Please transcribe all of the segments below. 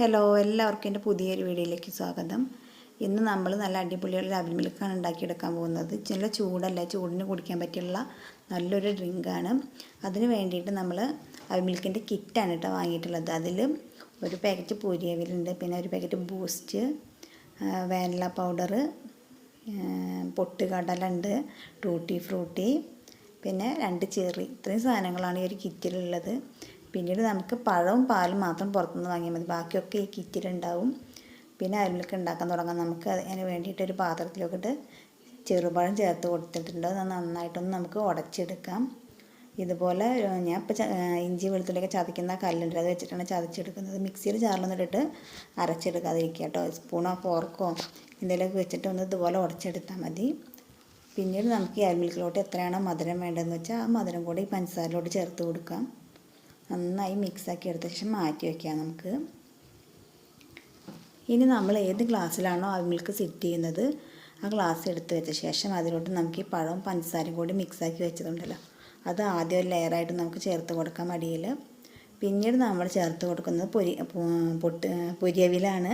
Hello എല്ലാവർക്കും എന്റെ പുതിയൊരു വീഡിയോയിലേക്ക് സ്വാഗതം. ഇന്ന് നമ്മൾ നല്ല അടിപൊളിയുള്ള അവിൽ മിൽക്കാണ് ഉണ്ടാക്കിയെടുക്കാൻ പോകുന്നത്. ചില ചൂടല്ല? ചൂടിന് കുടിക്കാൻ പറ്റിയുള്ള നല്ലൊരു ഡ്രിങ്കാണ് അതിന് വേണ്ടിയിട്ട് നമ്മൾ അവിൽ മിൽക്കിന്റെ കിറ്റാണ് കേട്ടോ വാങ്ങിയിട്ടുള്ളത്. അതിൽ ഒരു പാക്കറ്റ് പൂരിയവിലുണ്ട് പിന്നെ ഒരു പാക്കറ്റ് ബൂസ്റ്റ് വാനില പൗഡർ പൊട്ടുകടലുണ്ട് ടൂട്ടി ഫ്രൂട്ടി പിന്നെ രണ്ട് ചെറി ഇത്രയും സാധനങ്ങളാണ് ഈ ഒരു കിറ്റിലുള്ളത് പിന്നീട് നമുക്ക് പഴവും പാലും മാത്രം പുറത്തുനിന്ന് വാങ്ങിയാൽ മതി. ബാക്കിയൊക്കെ ഈ കിറ്റിലുണ്ടാവും. പിന്നെ അരിമിൽക്ക് ഉണ്ടാക്കാൻ തുടങ്ങാം. നമുക്ക് അതിന് വേണ്ടിയിട്ട് ഒരു പാത്രത്തിലൊക്കെ ഇട്ട് ചെറുപഴം ചേർത്ത് കൊടുത്തിട്ടുണ്ട്. അത് നന്നായിട്ടൊന്ന് നമുക്ക് ഉടച്ചെടുക്കാം. ഇതുപോലെ ഞാൻ ഇപ്പോൾ ഇഞ്ചി വെളുത്തുള്ളിയൊക്കെ ചതയ്ക്കുന്ന കല്ലുണ്ട്. അത് വെച്ചിട്ടാണ് ചതച്ചെടുക്കുന്നത്. മിക്സിയിൽ ചാറിലൊന്നിട്ടിട്ട് അരച്ചെടുക്കാതിരിക്കുക കേട്ടോ. സ്പൂണോ ഫോർക്കോ എന്തെങ്കിലുമൊക്കെ വെച്ചിട്ട് ഒന്ന് ഇതുപോലെ ഉടച്ചെടുത്താൽ മതി. പിന്നീട് നമുക്ക് ഈ അരിമിൽക്കിലോട്ട് എത്രയാണോ മധുരം വേണ്ടതെന്ന് വെച്ചാൽ ആ മധുരം കൂടി ഈ പഞ്ചസാരയിലോട്ട് ചേർത്ത് കൊടുക്കാം. നന്നായി മിക്സാക്കി എടുത്ത ശേഷം മാറ്റി വയ്ക്കാം നമുക്ക്. ഇനി നമ്മൾ ഏത് ഗ്ലാസ്സിലാണോ ആ മിൽക്ക് സെറ്റ് ചെയ്യുന്നത് ആ ഗ്ലാസ് എടുത്ത് വെച്ച ശേഷം അതിലോട്ട് നമുക്ക് ഈ പഴവും പഞ്ചസാരയും കൂടി മിക്സാക്കി വെച്ചതുണ്ടല്ലോ. അത് ആദ്യം ഒരു ലെയറായിട്ട് നമുക്ക് ചേർത്ത് കൊടുക്കാം അടിയിൽ. പിന്നീട് നമ്മൾ ചേർത്ത് കൊടുക്കുന്നത് പൊരി പൊട്ട് പൊരിയവിലാണ്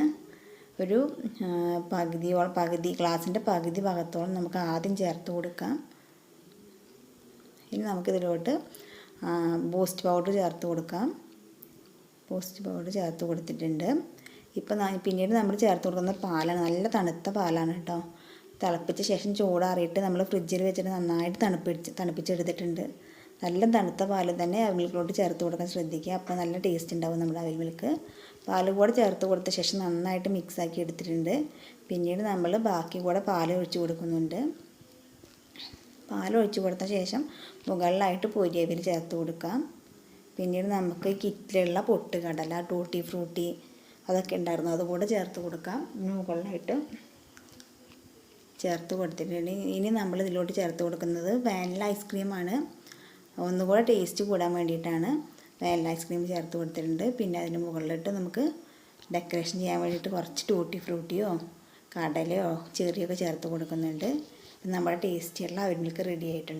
ഒരു പകുതി പകുതി ഗ്ലാസിന്റെ പകുതി ഭാഗത്തോളം നമുക്ക് ആദ്യം ചേർത്ത് കൊടുക്കാം. ഇനി നമുക്കിതിലോട്ട് ബൂസ്റ്റ് പൗഡർ ചേർത്ത് കൊടുക്കാം. ബൂസ്റ്റ് പൗഡർ ചേർത്ത് കൊടുത്തിട്ടുണ്ട്. ഇപ്പം പിന്നീട് നമ്മൾ ചേർത്ത് കൊടുക്കുന്ന പാലാണ് നല്ല തണുത്ത പാലാണ് കേട്ടോ. തിളപ്പിച്ച ശേഷം ചൂടാറിയിട്ട് നമ്മൾ ഫ്രിഡ്ജിൽ വെച്ചിട്ട് നന്നായിട്ട് തണുപ്പിച്ച് തണുപ്പിച്ചെടുത്തിട്ടുണ്ട്. നല്ല തണുത്ത പാൽ തന്നെ അവിൽ മിൽക്കിലോട്ട് ചേർത്ത് കൊടുക്കാൻ ശ്രദ്ധിക്കുക. അപ്പോൾ നല്ല ടേസ്റ്റ് ഉണ്ടാവും നമ്മുടെ അവിൽ മിൽക്ക് പാൽ കൂടെ ചേർത്ത് കൊടുത്ത ശേഷം നന്നായിട്ട് മിക്സാക്കി എടുത്തിട്ടുണ്ട്. പിന്നീട് നമ്മൾ ബാക്കി കൂടെ പാൽ ഒഴിച്ച് കൊടുക്കുന്നുണ്ട്. പാൽ ഒഴിച്ച് കൊടുത്ത ശേഷം മുകളിലായിട്ട് പൊരിയവിൽ ചേർത്ത് കൊടുക്കാം. പിന്നീട് നമുക്ക് കിറ്റിലുള്ള പൊട്ടുകടല ടൂട്ടി ഫ്രൂട്ടി അതൊക്കെ ഉണ്ടായിരുന്നു. അതുകൂടെ ചേർത്ത് കൊടുക്കാം. മുകളിലായിട്ട് ചേർത്ത് കൊടുത്തിട്ടുണ്ട്. ഇനി നമ്മൾ ഇതിലോട്ട് ചേർത്ത് കൊടുക്കുന്നത് വാനില ഐസ്ക്രീമാണ് ഒന്നുകൂടെ ടേസ്റ്റ് കൂടാൻ വേണ്ടിയിട്ടാണ് വാനില ഐസ്ക്രീം ചേർത്ത് കൊടുത്തിട്ടുണ്ട്. പിന്നെ അതിന് മുകളിലിട്ട് നമുക്ക് ഡെക്കറേഷൻ ചെയ്യാൻ വേണ്ടിയിട്ട് കുറച്ച് ടൂട്ടി ഫ്രൂട്ടിയോ കടലയോ ചെറിയൊക്കെ ചേർത്ത് കൊടുക്കുന്നുണ്ട്. നമ്മുടെ ടേസ്റ്റിയുള്ള അവിൽ റെഡി ആയിട്ടുണ്ട്.